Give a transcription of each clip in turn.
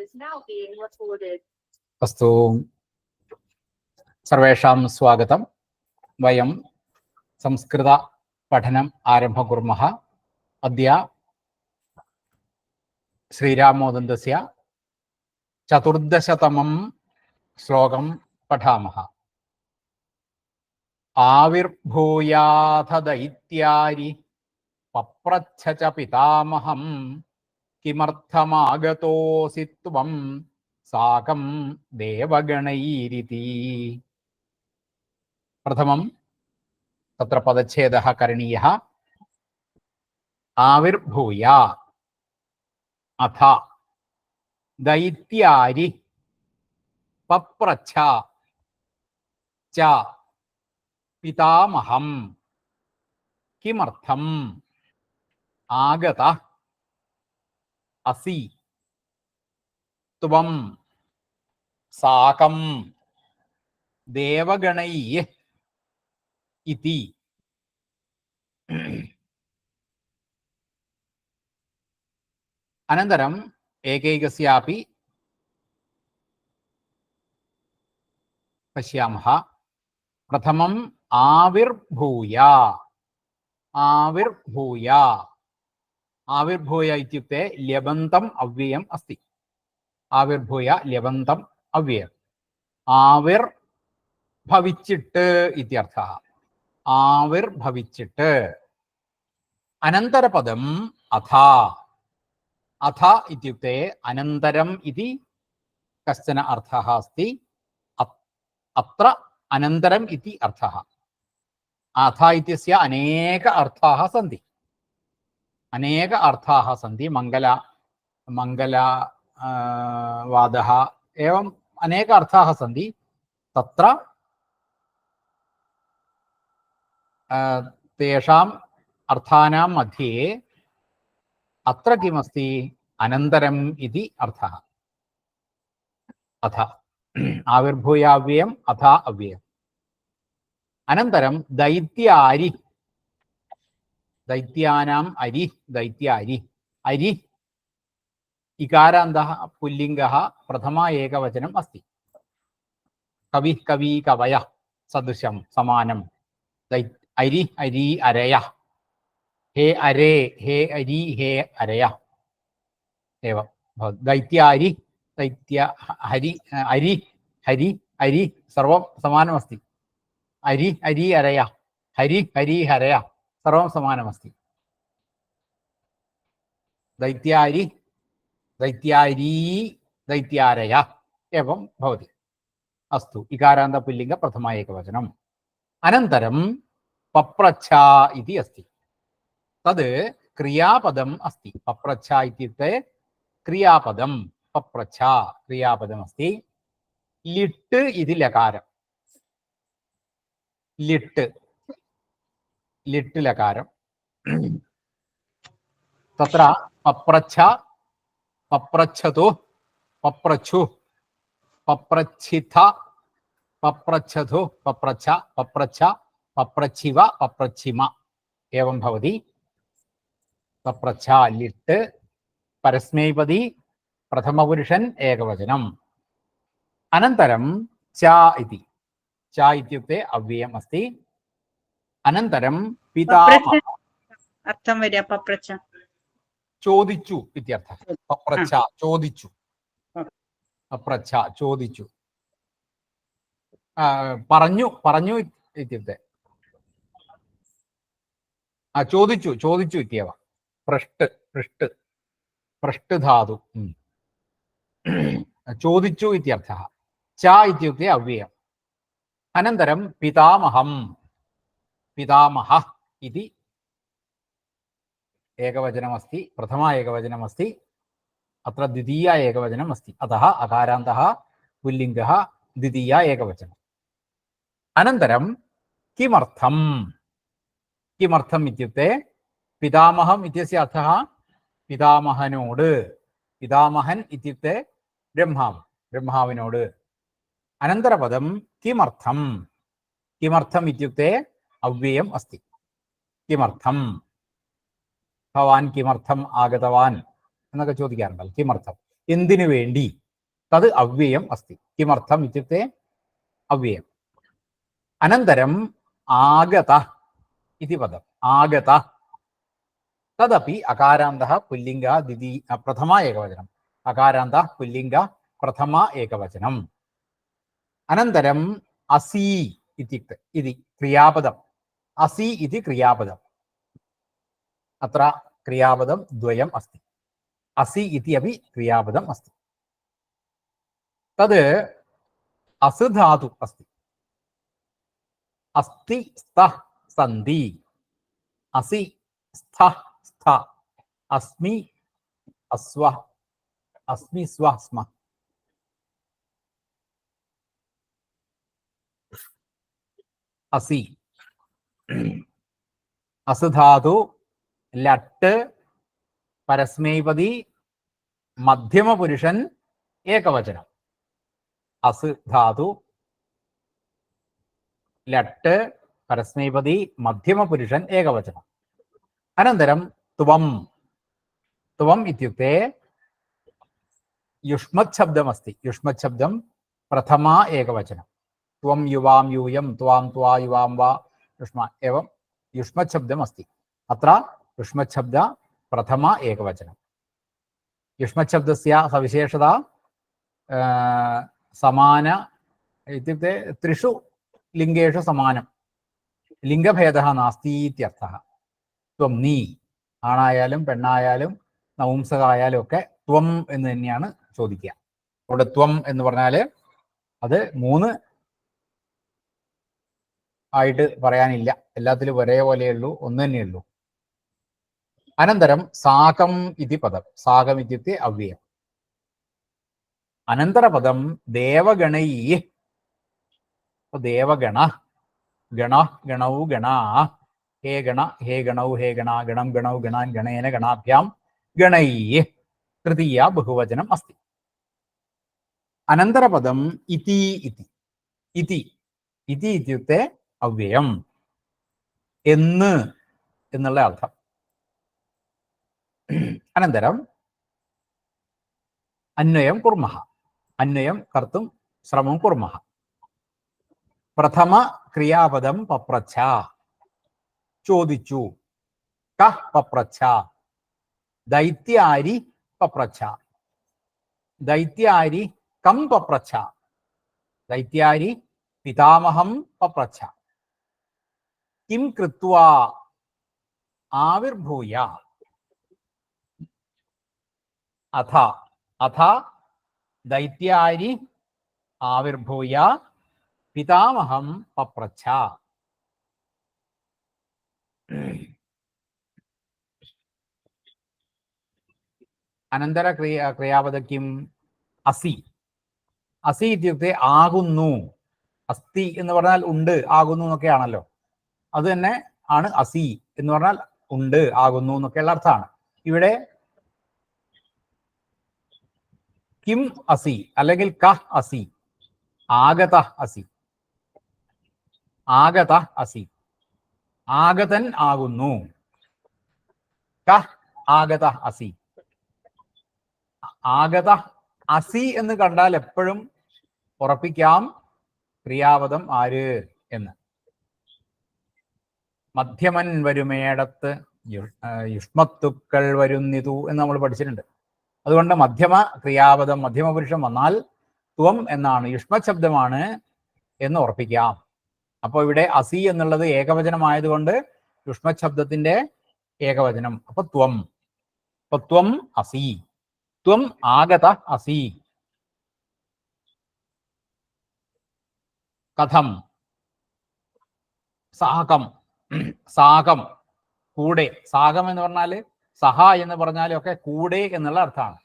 is now being recorded. अस्तु। सर्वेषां स्वागतं। वयं संस्कृतपठनम् आरम्भं कुर्मः अद्य श्रीरामोदन्दस्य चतुर्दशतमं श्लोकं पठामः। आविर्भूयाथ दैत्यारि पप्रच्छ च पितामहं കിമർത്ഥമാഗതോസി ത്വം സാകം ദേവഗണൈരിതി. പ്രഥമം തത്ര പദച്ഛേദ കരണീയ ആവിർഭൂയ അഥ ദൈത്യാരി പപ്രച്ഛ ച പിതാമഹം കിമർത്ഥം ആഗത असि त्वं साकं देवगणैः इति। अनन्तरम् एकैकस्यापि पश्यामः। प्रथमम् आविर्भूय। आविर्भूय। ആവിർഭൂയ ഇത്യുക്തെ ലബന്തം അവ്യയം അസ്തി. ആവിർഭൂയ ലബന്തം അവ്യയം. ആവിർ ഭവിച്ചിട്ട് ഇത്യർത്ഥ ആവിർ ഭവിച്ചിട്ട് അനന്തരപദം അഥ. അഥ ഇത്യുക്തെ അനന്തരം ഇതി കശ്ചന അർത്ഥ അസ്തി. അത്ര അനന്തരം ഇതി അർത്ഥ. അഥ ഇത്യസ്യ അനേക അർത്ഥ സന്തി അനേക അർത്ഥാഹ സന്ധി മംഗല മംഗല വാദ ഏവം അനേക അർത്ഥാഹ സന്ധി. തത്ര തേഷാം അർത്ഥാനാം മധ്യേ അത്ര കിമസ്തി അനന്തരം ഇതി അർത്ഥ. അഥ. ആവിർഭൂയാവ്യയം അഥ അവ്യയം. അനന്തരം ദൈത്യാരി ദൈത്യാനാം അരി ദൈത്യ അരി. അരി ഇകാരാന്ത പുല്ലിംഗ പ്രഥമ ഏകവചനം അസ്തി. കവി കവി കവയ സദൃശം സമാനം. അരി അരി അരയ. ഹേ അരേ ഹേ അരി ഹേ അരയ. ഏവം. ദൈത്യാരി ദൈത്യ ഹരി അരി ഹരി അരി സർവം സമാനമസ്തി അരി അരി അരയ. ഹരി ഹരി ഹരയ. अरि अरयः हरि हरि हरयः सर्वं समानमस्ति दैत्यारि दैत्यारी दैत्यारय एवं भवति अस्तु इकारान्तपुल्लिङ्ग प्रथम एकवचनम् अनन्तरं पप्रच्छ इति अस्ति तद् क्रियापदम् अस्ति पप्रच्छ इत्युक्ते क्रियापदं पप्रच्छ क्रियापदमस्ति लिट् इति लकारं लिट् ലിട്ടിലകാരം തത്ര പപ്രച്ഛ പപ്രച്ഛതു പപ്രച്ഛു പപ്രച്ഛിത പപ്രച്ഛതു പപ്രച്ഛ പപ്രച്ഛ പപ്രച്ഛിവ പപ്രച്ഛിമ. ഏവം ഭവതി. പപ്രച്ഛ ലിട്ട് പരസ്മൈപതി പ്രഥമപുരുഷൻ ഏകവചനം. അനന്തരം ച ഇതി. ച ഇത്യുക്തെ അവ്യയം അസ്തി അനന്തരം പിതാമഹ അർത്ഥം വരിക ചോദിച്ചു ഇത്യർത്ഥം പപ്രച്ച ചോദിച്ചു. പപ്രച്ച ചോദിച്ചു. പറഞ്ഞു പറഞ്ഞു ഇത്യത്തെ ആ ചോദിച്ചു ചോദിച്ചു ഇത്യവ പൃഷ്ട് പൃഷ്ട് ധാതു. ചോദിച്ചു ഇത്യർത്ഥ ച ഇത്യുക്തി അവ്യയം. അനന്തരം പിതാമഹം. പിതാമഹ ഇതി. ഏകവചനമസ്തി പ്രഥമ ഏകവചനമസ്തി അത്ര ദ്വിതീയ ഏകവചനം അസ്തി അത അകാരാന്ത പുല്ലിംഗ ദ്വിതീയ ഏകവചനം. അനന്തരം കിമർത്ഥം. കിമർത്ഥം ഇത്യുക്തെ പിതാമഹം ഇത്യസ്യ അർത്ഥ പിതാമഹനോട്. പിതാമഹൻ ഇത്യുക്തെ ബ്രഹ്മാവ് ബ്രഹ്മാവിനോട്. അനന്തരപദം കിമർത്ഥം. കിമർത്ഥം ഇത്യുക്തെ അവ്യയം അസ്തി. കിമർത്ഥം? ഭവാൻ കിമർത്ഥം ആഗതവാൻ എന്നൊക്കെ ചോദിക്കാറുണ്ടല്ലോ കിമർത്ഥം. എന്തിനു വേണ്ടി? തത് അവ്യയം അസ്തി. കിമർത്ഥം ഇത്യുക്തെ അവ്യയം. അനന്തരം ആഗത ഇതി പദം. ആഗത. തദപ്പി അകാരാന്ത പുല്ലിംഗ ദ്വിതി പ്രഥമ ഏകവചനം. അകാരാന്ത പുല്ലിംഗ പ്രഥമ ഏകവചനം. അനന്തരം അസി ഇത്യുക്തെ ഇതി ക്രിയാപദം. അസി ഇതി ക്രിയാപദം. അത്ര ക്രിയാപദം ദ്വയം അസ്തി. അസി ഇതി അപ്പി ക്രിയാപദം അസ്തി. തത് അസ് ധാതു അസ്തി. അസ്തി സ്ഥ സന്ധി. അസി സ്ഥ സ്ഥ. അസ്മി അസ്വ. അസ്മി സ്വ സ്മ. അസി. അസുധാതു ലട്ട് പരസ്മൈപതി മധ്യമ പുരുഷൻ ഏകവചനം. അസുധാതു ലട്ട് പരസ്മൈപതി മധ്യമ പുരുഷൻ ഏകവചനം. അനന്തരം ത്വം. ത്വം ഇത്യുക്തെ യുഷ്മത് ശബ്ദമസ്തി യുഷ്മത് ശബ്ദം പ്രഥമ ഏകവചനം. ത്വം യുവാം യൂയം ത്വാം ത്വാ യുവാം വാ യുഷ്മ एवं യുഷ്മത് ശബ്ദമസ്തി അത്ര युष्मच्छब्द प्रथम एकवचनं युष्मच्छब्दस्य सविशेषता अ, समान इत्युक्ते त्रिषु लिङ्गेषु समानं ലിംഗഭേദ നാസ്തി ഇത്യർത്ഥ ത്വം നീ ആണായാലും പെണ്ണായാലും നപുംസകായാലും ഒക്കെ ത്വം എന്ന് തന്നെയാണ് ചോദിക്കുക അവിടെ ത്വം എന്ന് പറഞ്ഞാൽ അത് മൂന്ന് ആയിട്ട് പറയാനില്ല. എല്ലാത്തിലും ഒരേപോലെയുള്ളൂ ഒന്ന് തന്നെയുള്ളൂ അനന്തരം സാകം ഇതി പദം സാകം ഇത്യത്തെ അവ്യയം. അനന്തരപദം ദേവഗണൈ. ദേവഗണ ഗണ ഗണൗ ഗണ ഹേ ഗണ ഹേ ഗണൗ ഹേ ഗണ ഗണം ഗണൗ ഗണാൻ ഗണേന ഗണാഭ്യാം ഗണൈ. തൃതീയ ബഹുവചനം അസ്തി. അനന്തരപദം ഇതി ഇതി. ഇതി. ഇതി ഇത്യുക്തെ അവ്യയം എന്ന് എന്നുള്ള അർത്ഥം. അനന്തരം അന്വയം കുർമ്മ അന്വയം കർത്തും ശ്രമം കുർമ്മ പ്രഥമ ക്രിയാപദം പപ്രച്ഛ. ചോദിച്ചു. കഹ് പപ്രച്ഛ. ദൈത്യാരി പപ്രച്ഛ. ദൈത്യാരി കം പപ്രച്ഛ. ദൈത്യാരി പിതാമഹം പപ്രച്ഛ. കിം കൃത്വ ആവിർഭൂയ. അഥ അഥ ദൈത്യാരി ആവിർഭൂയ പിതാമഹം പപ്രച്ഛ. അനന്തര ക്രിയ ക്രിയാപദ കിം അസി. അസി ഇത്യുക്തി ആകുന്നു. അസ്ഥി എന്ന് പറഞ്ഞാൽ ഉണ്ട് ആകുന്നു എന്നൊക്കെയാണല്ലോ. അത് തന്നെ ആണ് അസി എന്ന് പറഞ്ഞാൽ ഉണ്ട് ആകുന്നു എന്നൊക്കെയുള്ള അർത്ഥമാണ്. ഇവിടെ കിം അസി അല്ലെങ്കിൽ ക അസി ആഗത അസി ആഗത അസി ആഗതൻ ആകുന്നു. ക ആഗത അസി. ആഗത അസി എന്ന് കണ്ടാൽ എപ്പോഴും ഉറപ്പിക്കാം ക്രിയാപദം ആര് എന്ന്. മധ്യമൻ വരുമേടത്ത് യുഷ്മത്തുക്കൾ വരുന്നിതു എന്ന് നമ്മൾ പഠിച്ചിട്ടുണ്ട്. അതുകൊണ്ട് മധ്യമ ക്രിയാപദം മധ്യമ മധ്യമപുരുഷം വന്നാൽ ത്വം എന്നാണ് യുഷ്മശബ്ദമാണ് എന്ന് ഉറപ്പിക്കാം. അപ്പോൾ ഇവിടെ അസി എന്നുള്ളത് ഏകവചനമായതുകൊണ്ട് യുഷ്മശബ്ദത്തിന്റെ ഏകവചനം. അപ്പൊ ത്വം. അപ്പൊ ത്വം അസി. ത്വം ആഗത അസി. കഥം. സാകം. സാകം കൂടെ. സാകം എന്ന് പറഞ്ഞാൽ സഹ എന്ന് പറഞ്ഞാലും ഒക്കെ കൂടെ എന്നുള്ള അർത്ഥമാണ്.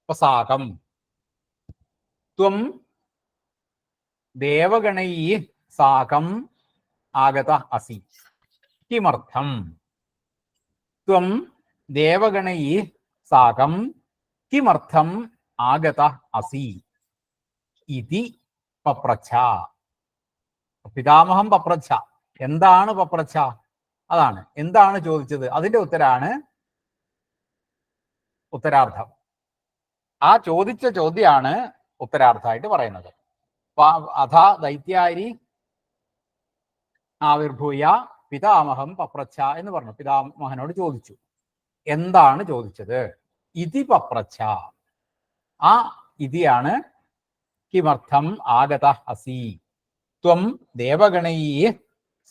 അപ്പൊ സാകം ത്വം ദേവഗണൈ സാകം ആഗത അസി. കിമർത്ഥം. ത്വം ദേവഗണൈ സാകം കിമർത്ഥം ആഗത അസി. ഇതി പപ്രച്ഛ. പിതാമഹം പപ്രച്ഛ. എന്താണ് പപ്രച്ഛ അതാണ്. എന്താണ് ചോദിച്ചത്? അതിന്റെ ഉത്തരാണ് ഉത്തരാർത്ഥം ആ ചോദിച്ച ചോദ്യമാണ് ഉത്തരാർത്ഥമായിട്ട് പറയുന്നത്. അഥാ ദൈത്യാരി ആവിർഭൂയ പിതാമഹം പപ്രച്ഛ എന്ന് പറഞ്ഞു. പിതാമഹനോട് ചോദിച്ചു. എന്താണ് ചോദിച്ചത്? ഇതി പപ്രച്ഛ ആ ഇതിയാണ് കിമർത്ഥം ആഗത അസി. ത്വം ദേവഗണൈ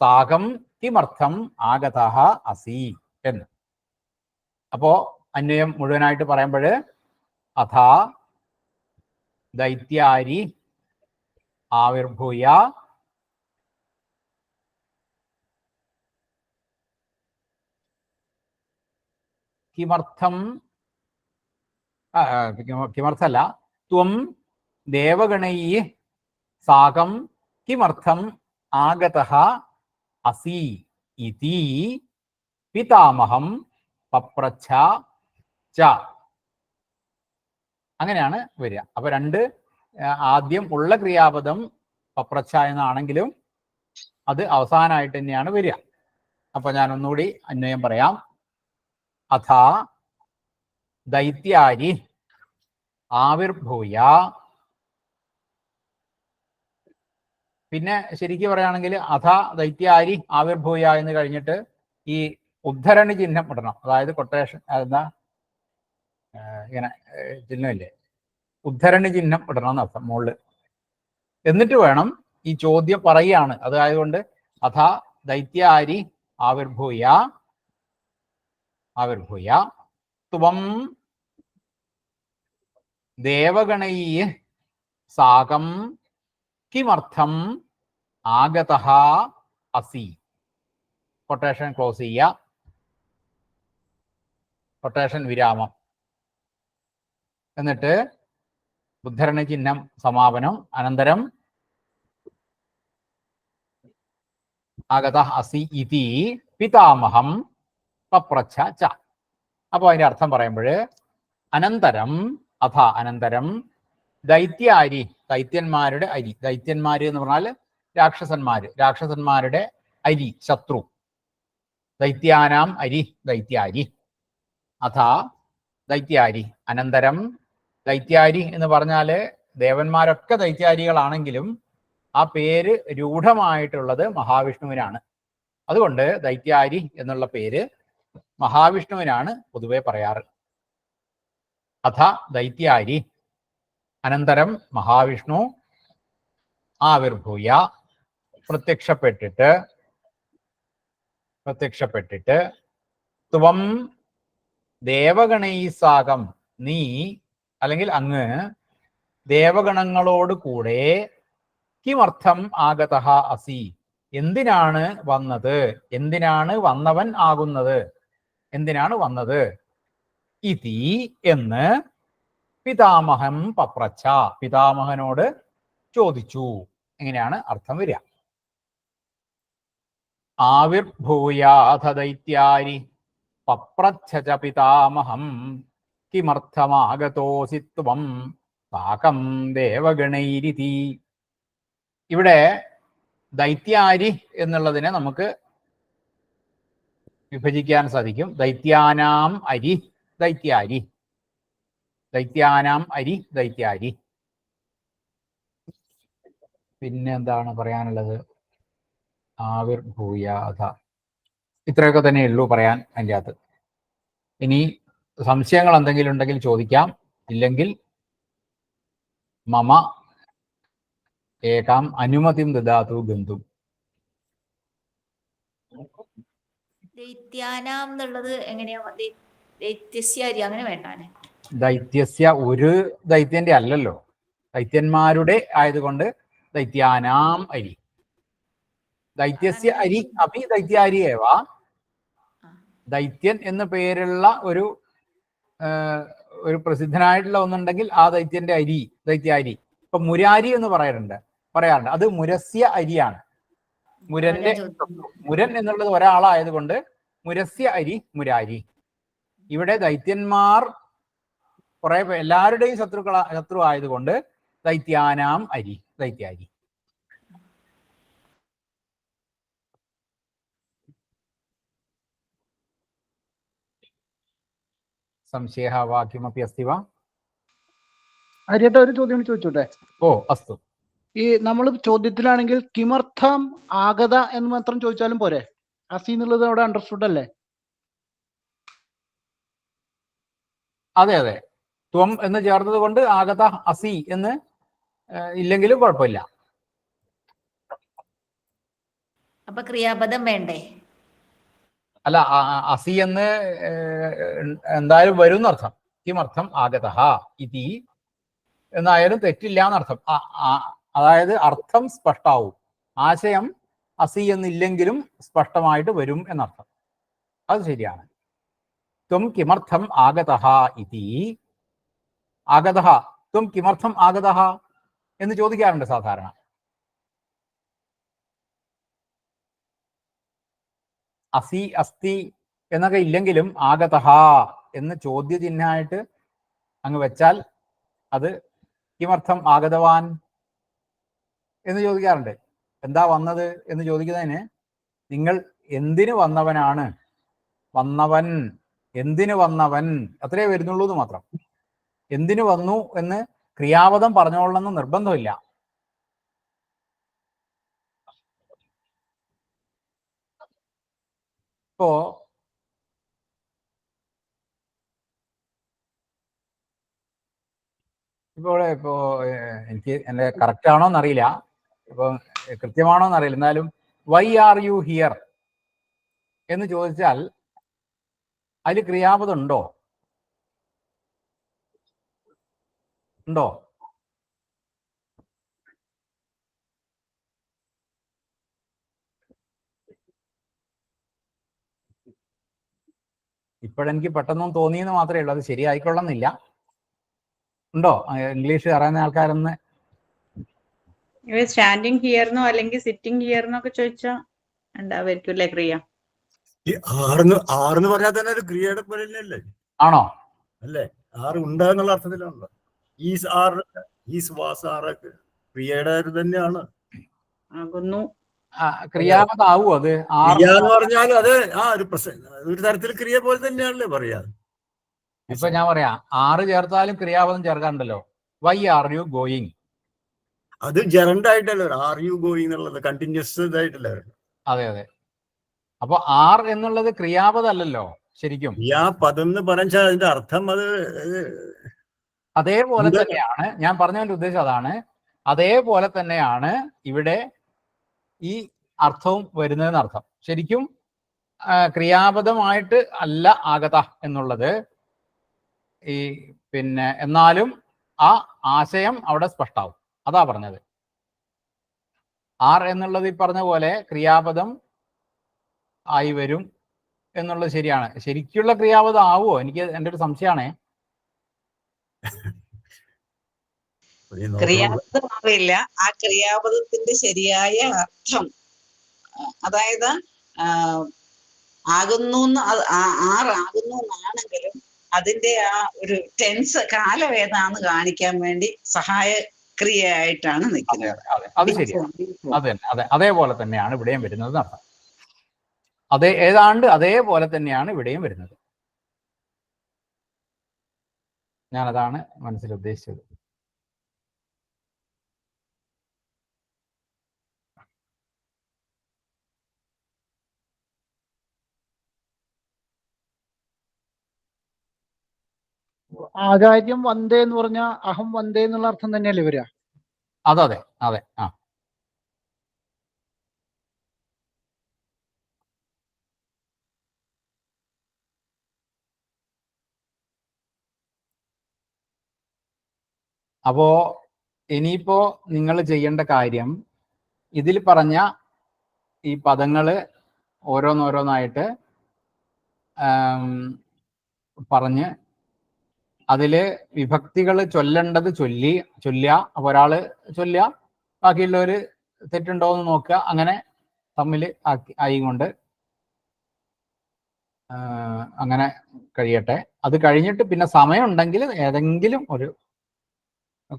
സാകം കിമർത്ഥം ആഗത അസി എന്ന്. അപ്പോ അന്വയം മുഴുവനായിട്ട് പറയുമ്പോൾ അഥ ദൈത്യാരി ആവിർഭൂയ കിമർത്ഥം കിമർത്ഥല്ല ത്വം ദേവഗണൈ സാകം കിമർത്ഥം ആഗത അസി ഇതി പിതാമഹം പപ്രച്ഛ ച അങ്ങനെയാണ് വരിക. അപ്പൊ രണ്ട് ആദ്യം ഉള്ള ക്രിയാപദം പപ്രച്ഛ എന്നാണെങ്കിലും അത് അവസാനമായിട്ട് തന്നെയാണ് വരിക. അപ്പൊ ഞാൻ ഒന്നുകൂടി അന്വയം പറയാം. അഥ ദൈത്യാരി ആവിർഭൂയ പിന്നെ ശരിക്കും പറയുകയാണെങ്കിൽ അഥ ദൈത്യാരി ആവിർഭൂയ എന്ന് കഴിഞ്ഞിട്ട് ഈ ഉദ്ധരണി ചിഹ്നം ഇടണം. അതായത് കൊട്ടേഷൻ എന്താ ഇങ്ങനെ ചിഹ്നമില്ലേ? ഉദ്ധരണി ചിഹ്നം ഇടണം എന്നർത്ഥം മുകളിൽ. എന്നിട്ട് വേണം ഈ ചോദ്യം പറയുകയാണ്. അതായതുകൊണ്ട് അഥ ദൈത്യാരി ആവിർഭൂയ ആവിർഭൂയ ത്വം ദേവഗണൈ സാകം കിമർത്ഥം ആഗത അസി. കൊട്ടേഷൻ ക്ലോസ് ചെയ്യുക. കൊട്ടേഷൻ വിരാമം. എന്നിട്ട് ഉദ്ധരണ ചിഹ്നം സമാപനം. അനന്തരം ആഗത അസി ഇതി പിതാമഹം പപ്രച്ഛ ച. അപ്പോൾ അതിന്റെ അർത്ഥം പറയുമ്പോൾ അനന്തരം അഥ അനന്തരം ദൈത്യാരി ദൈത്യന്മാരുടെ അരി. ദൈത്യന്മാര് എന്ന് പറഞ്ഞാൽ രാക്ഷസന്മാര്. രാക്ഷസന്മാരുടെ അരി ശത്രു. ദൈത്യാനാം അരി ദൈത്യാരി. അഥ ദൈത്യാരി. അനന്തരം ദൈത്യാരി എന്ന് പറഞ്ഞാൽ ദേവന്മാരൊക്കെ ദൈത്യാരികളാണെങ്കിലും ആ പേര് രൂഢമായിട്ടുള്ളത് മഹാവിഷ്ണുവിനാണ്. അതുകൊണ്ട് ദൈത്യാരി എന്നുള്ള പേര് മഹാവിഷ്ണുവിനാണ് പൊതുവെ പറയാറ്. അഥ ദൈത്യാരി. അനന്തരം മഹാവിഷ്ണു. ആവിർഭൂയ. പ്രത്യക്ഷപ്പെട്ടിട്ട് പ്രത്യക്ഷപ്പെട്ടിട്ട് ത്വം ദേവഗണൈസാകം നീ അല്ലെങ്കിൽ അങ്ങ് ദേവഗണങ്ങളോട് കൂടെ കിമർത്ഥം ആഗത അസി. എന്തിനാണ് വന്നത്? എന്തിനാണ് വന്നവൻ ആകുന്നത്? എന്തിനാണ് വന്നത്? ഇതി എന്ന് പിതാമഹം പപ്രച്ച പിതാമഹനോട് ചോദിച്ചു. എങ്ങനെയാണ് അർത്ഥം വരിക. ആവിർഭൂയാഥ ദൈത്യാരി പപ്രച്ഛച പിതാമഹം കിമർത്ഥമാഗതോസി ത്വം പാകം ദേവഗണൈരിതി. ഇവിടെ ദൈത്യാരി എന്നുള്ളതിനെ നമുക്ക് വിഭജിക്കാൻ സാധിക്കും. ദൈത്യാനാം അരി ദൈത്യാരി ദൈത്യാനാം അരി ദൈത്യാരി പിന്നെന്താണ് പറയാനുള്ളത്? ആവിർഭൂയാഥ ഇത്രയൊക്കെ തന്നെ ഉള്ളൂ പറയാൻ അതിന്റെ അകത്ത് ഇനി സംശയങ്ങൾ എന്തെങ്കിലും ഉണ്ടെങ്കിൽ ചോദിക്കാം. ഇല്ലെങ്കിൽ മമ ഏകാം അനുമതിം ദദാതു ഗന്ധും. ദൈത്യാനാം എന്നുള്ളത് എങ്ങനെയാ? അങ്ങനെ വേണ്ടാനെ ദൈത്യസ്യ ഒരു ദൈത്യന്റെ അല്ലല്ലോ. ദൈത്യന്മാരുടെ ആയതുകൊണ്ട് ദൈത്യാനാം അരി. ദൈത്യസ്യ അരി അഭി ദൈത്യാരി ഏവ? ദൈത്യൻ എന്ന പേരുള്ള ഒരു ഒരു പ്രസിദ്ധനായിട്ടുള്ള ഒന്നുണ്ടെങ്കിൽ ആ ദൈത്യന്റെ അരി ദൈത്യാരി ഇപ്പൊ മുരാരി എന്ന് പറയാറുണ്ട്. പറയാറുണ്ട്. അത് മുരസ്യ അരിയാണ്. മുരന്റെ മുരൻ എന്നുള്ളത് ഒരാളായതുകൊണ്ട് മുരസ്യ അരി മുരാരി. ഇവിടെ ദൈത്യന്മാർ കുറെ എല്ലാവരുടെയും ശത്രുക്കള ശത്രു ആയതുകൊണ്ട് ദൈത്യാനാം അരി ദൈത്യാരി സംശയ വാക്യമപ്പി അസ്തി വാ. ഒരു ചോദ്യം ചോദിച്ചോട്ടെ? ഓ അസ്തു. ഈ നമ്മൾ ചോദ്യത്തിലാണെങ്കിൽ കിമർത്ഥം ആഗത എന്ന് മാത്രം ചോദിച്ചാലും പോരെ? അസി എന്നുള്ളത് അവിടെ അണ്ടർസ്റ്റുഡ് അല്ലേ? അതെ അതെ. ത്വം എന്ന് ചേർന്നത് കൊണ്ട് ആഗത അസി എന്ന് ഇല്ലെങ്കിലും കുഴപ്പമില്ല. അപ്പൊ ക്രിയാപദം വേണ്ടേ? അല്ല അസി എന്ന് എന്തായാലും വരും എന്നർത്ഥം കിമർത്ഥം ആഗതഹ ഇതി എന്നായാലും തെറ്റില്ല എന്നർത്ഥം. അതായത് അർത്ഥം സ്പഷ്ടാവും ആശയം അസി എന്നില്ലെങ്കിലും സ്പഷ്ടമായിട്ട് വരും എന്നർത്ഥം. അത് ശരിയാണ്. ത്വം കിമർത്ഥം ആഗതഹ ഇതി. ആഗതഹ ത്വം കിമർത്ഥം ആഗതഹ എന്ന് ചോദിക്കാറുണ്ട് സാധാരണ. അസി അസ്തി എന്നൊക്കെ ഇല്ലെങ്കിലും ആഗതഹ എന്ന് ചോദ്യചിഹ്നമായിട്ട് അങ്ങ് വെച്ചാൽ അത് കിമർത്ഥം ആഗതവാൻ എന്ന് ചോദിക്കാറുണ്ട്. എന്താ വന്നത് എന്ന് ചോദിക്കുന്നതിന് നിങ്ങൾ എന്തിന് വന്നവനാണ്? വന്നവൻ എന്തിന് വന്നവൻ? അത്രേ വരുന്നുള്ളൂ എന്ന് മാത്രം. എന്തിനു വന്നു എന്ന് ക്രിയാപദം പറഞ്ഞോളണമെന്ന് നിർബന്ധമില്ല. ഇപ്പോ ഇപ്പോ ഇവിടെ ഇപ്പോ എനിക്ക് എന്റെ കറക്റ്റ് ആണോ എന്നറിയില്ല ഇപ്പൊ കൃത്യമാണോ എന്നറിയില്ല എന്നാലും വൈ ആർ യു ഹിയർ എന്ന് ചോദിച്ചാൽ അതിൽ ക്രിയാപദം ഉണ്ടോ? ഉണ്ടോ? ഇപ്പോഴെനിക്ക് പെട്ടെന്നും തോന്നിയെന്ന് മാത്രമേ ഉള്ളൂ. അത് ശരിയായിക്കൊള്ളുന്നില്ല. ഉണ്ടോ? ഇംഗ്ലീഷ് അറിയുന്ന ആൾക്കാരൊന്ന്? ഇവ സ്റ്റാൻഡിങ് ഹിയർന്നോ അല്ലെങ്കിൽ സിറ്റിംഗ് ഹിയർന്നോ ഒക്കെ ചോദിച്ചാ ഉണ്ടാവായിരിക്കും അല്ലേ ക്രിയ? ഈ ആറെന്ന് ആർന്ന് പറഞ്ഞാൽ തന്നെ ഒരു ക്രിയയുടെ പോലെ ആണോ? അല്ലേ? ആറ് ഉണ്ട് എന്നുള്ള അർത്ഥത്തിലാണല്ലോ. Is are is was are ക്രിയയുടെ തന്നെയാണ്. ആകുന്നു. ആ, ക്രിയാപദാവൂ അത്? ക്രിയ എന്ന് പറഞ്ഞാൽ അത് ആ ഒരു ഒരു തരത്തിൽ ക്രിയ പോലെ തന്നെയാണല്ലേ പറയാ. ഇപ്പൊ ഞാൻ പറയാം ആറ് ചേർത്താലും ക്രിയാപദം ചേർക്കാണ്ടല്ലോ വൈ ആർ യു ഗോയിങ് അത് ജറണ്ട് ആയിട്ടല്ലേ ആർ യു ഗോയിങ് എന്നുള്ളത് കണ്ടിന്യൂസ് ഇതായിട്ടല്ലേ അതെ അതെ. അപ്പൊ ആർ എന്നുള്ളത് ക്രിയാപദമല്ലല്ലോ ശരിക്കും. ക്രിയാപദം എന്ന് പറഞ്ഞാൽ അതിന്റെ അർത്ഥം അത് അതേപോലെ തന്നെയാണ് ഞാൻ പറഞ്ഞതിന്റെ ഉദ്ദേശം അതാണ്. അതേപോലെ തന്നെയാണ് ഇവിടെ ഈ അർത്ഥവും വരുന്നതെന്ന് അർത്ഥം. ശരിക്കും ക്രിയാപദമായിട്ട് അല്ല ആഗത എന്നുള്ളത്. ഈ പിന്നെ എന്നാലും ആ ആശയം അവിടെ സ്പഷ്ടാവും. അതാ പറഞ്ഞത്. ആർ എന്നുള്ളത് ഈ പറഞ്ഞ പോലെ ക്രിയാപദം ആയി വരും എന്നുള്ളത് ശരിയാണ്. ശരിക്കുള്ള ക്രിയാപദം ആവുമോ എനിക്ക് എന്റെ ഒരു സംശയമാണേ. ക്രിയാപദമാവില്ല ആ ക്രിയാപദത്തിന്റെ ശരിയായ അർത്ഥം അതായത് ആകുന്നു ആ- ആറാകുന്നു എന്നാണെങ്കിലും അതിന്റെ ആ ഒരു ടെൻസ് കാലം ഏതാന്ന് കാണിക്കാൻ വേണ്ടി സഹായ ക്രിയയായിട്ടാണ് നിൽക്കുന്നത്. അതെ. അത് ശരിയാണ് അത് അതെ അതേപോലെ തന്നെയാണ് ഇവിടെയും വരുന്നത് അർത്ഥം. അതേ ഏതാണ്ട് അതേപോലെ തന്നെയാണ് ഇവിടെയും വരുന്നത്. ഞാനതാണ് മനസ്സിൽ ഉദ്ദേശിച്ചത്. ആചാര്യം വന്ദേ എന്ന് പറഞ്ഞ അഹം വന്ദേ എന്നുള്ള അർത്ഥം തന്നെയല്ലേ വരിക? അതെ അതെ ആ. അപ്പോ ഇനിയിപ്പോ നിങ്ങൾ ചെയ്യേണ്ട കാര്യം ഇതിൽ പറഞ്ഞ ഈ പദങ്ങൾ ഓരോന്നോരോന്നായിട്ട് പറഞ്ഞ് അതിൽ വിഭക്തികൾ ചൊല്ലേണ്ടത് ചൊല്ലി അപ്പൊ ഒരാൾ ചൊല്ലുക ബാക്കിയുള്ളവര് തെറ്റുണ്ടോ എന്ന് നോക്കുക. അങ്ങനെ തമ്മിൽ ആക്കി ആയിക്കൊണ്ട് അങ്ങനെ കഴിയട്ടെ. അത് കഴിഞ്ഞിട്ട് പിന്നെ സമയം ഉണ്ടെങ്കിൽ ഏതെങ്കിലും ഒരു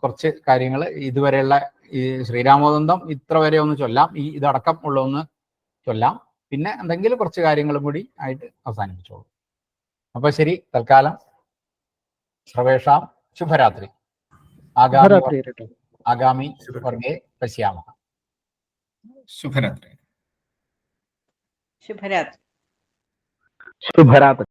കുറച്ച് കാര്യങ്ങൾ ഇതുവരെയുള്ള ഈ ശ്രീരാമോദന്തം ഇത്ര വരെ ഒന്ന് ചൊല്ലാം. ഈ ഇതടക്കം ഉള്ള ഒന്ന് ചൊല്ലാം. പിന്നെ എന്തെങ്കിലും കുറച്ച് കാര്യങ്ങളും കൂടി ആയിട്ട് അവസാനിപ്പിച്ചോളൂ. അപ്പൊ ശരി തൽക്കാലം. सर्वेषां शुभरात्रि। आगामि आगामि वर्गे पश्यामः। शुभरात्रि। शुभरात्रि। शुभरात्रि।